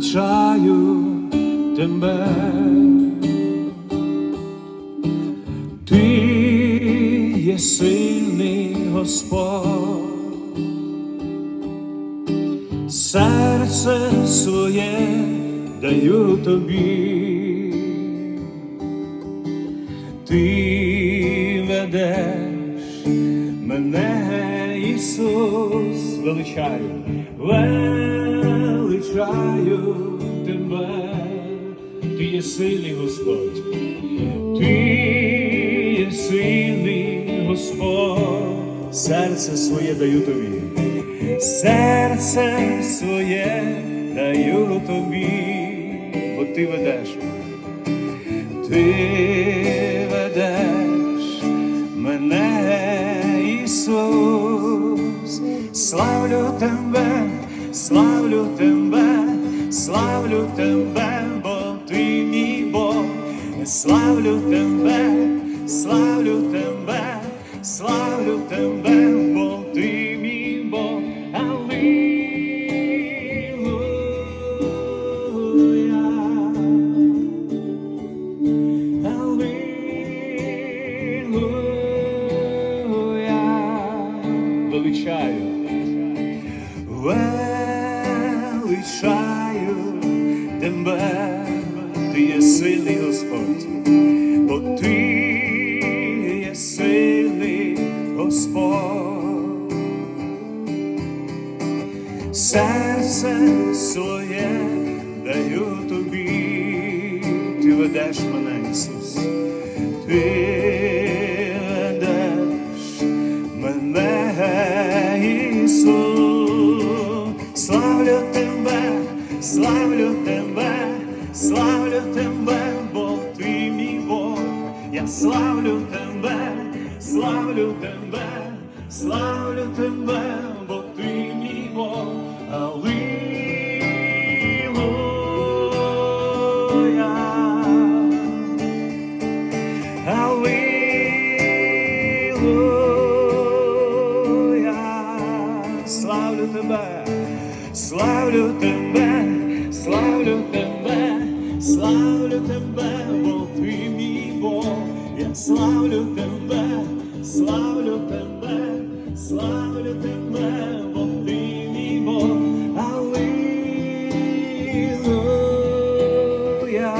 величаю тебе. Ти є сильний Господь, серце своє даю тобі, ти ведеш мене, Ісус, величаю, величаю тебе, ти є сильний Господь. Ти є сильний Господь, серце своє даю тобі, серце своє даю тобі, бо ти ведеш мене, ти ведеш мене, Ісус, славлю тебе, славлю тебе, славлю тебе, бо ти мій Бог, славлю тебе, славлю тебе, славлю тебе, величаю тебе, ти є сильний Господь, бо ти є сильний Господь, серце своє даю тобі, ти ведеш мене, Ісус, ти славлю тебе, славлю тебе, славлю тебе, бо тебе, славлю тебе, славлю тебе, бо ти мій Бог. Аллилуйя.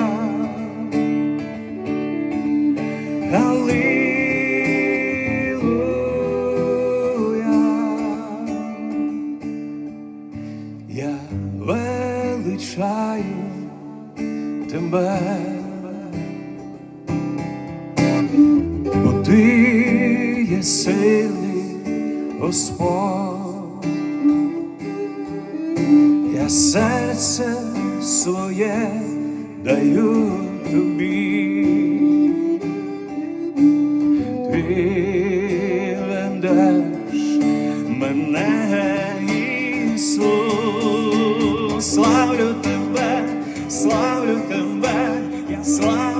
Аллилуйя. Я величаю тебе, є сильний Господь, я серце своє даю тобі. Ти мене, Ісус, славлю тебе, славлю тебе, я славлю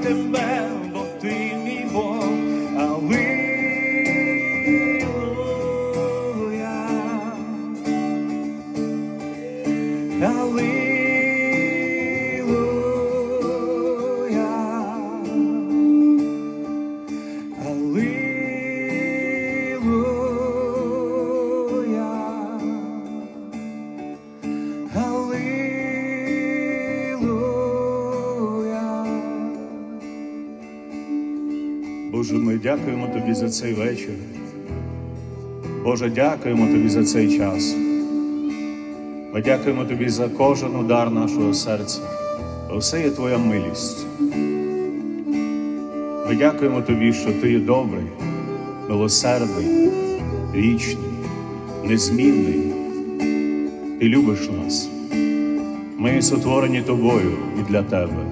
тебе, Боже, ми дякуємо Тобі за цей вечір. Боже, дякуємо Тобі за цей час. Ми дякуємо Тобі за кожен удар нашого серця. Все є Твоя милість. Ми дякуємо Тобі, що Ти є добрий, милосердний, вічний, незмінний. Ти любиш нас. Ми сотворені Тобою і для Тебе.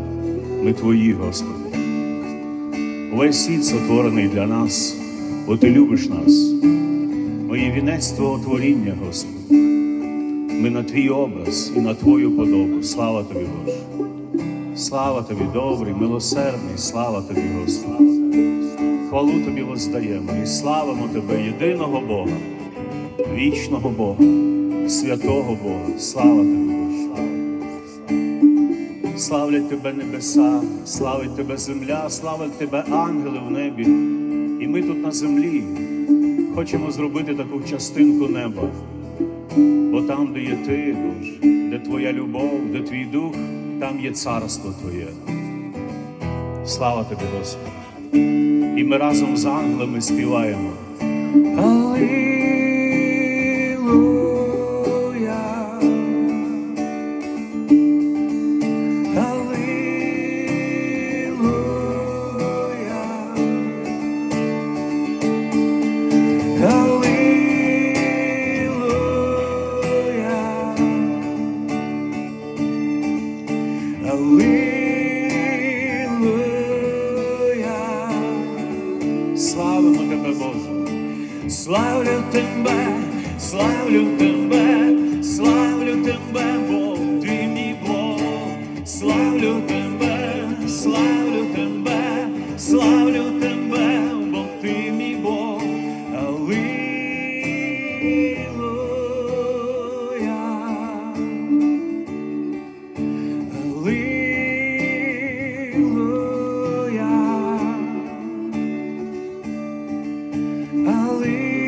Ми Твої, Господи. Увесь світ сотворений для нас, бо Ти любиш нас. Ми є вінець Твого творіння, Господи. Ми на Твій образ і на Твою подобу. Слава Тобі, Боже. Слава Тобі, добрий, милосердний, слава Тобі, Господи. хвалу тобі воздаємо і славимо тебе, єдиного Бога, вічного Бога, святого Бога. Слава тобі. Славлять тебе небеса, славить тебе земля, славить тебе ангели в небі. І ми тут на землі хочемо зробити таку частинку неба. Бо там, де є ти, Боже, де твоя любов, де твій дух, там є царство Твоє. Слава тобі, Господи. І ми разом з ангелами співаємо. славлю тебе, славлю тебе, Бог, ти мій Бог, славлю тебе, славлю тебе, славлю тебе, Бог ти мій Бог, Аллилуйя, Аллилуйя, Аллилуйя.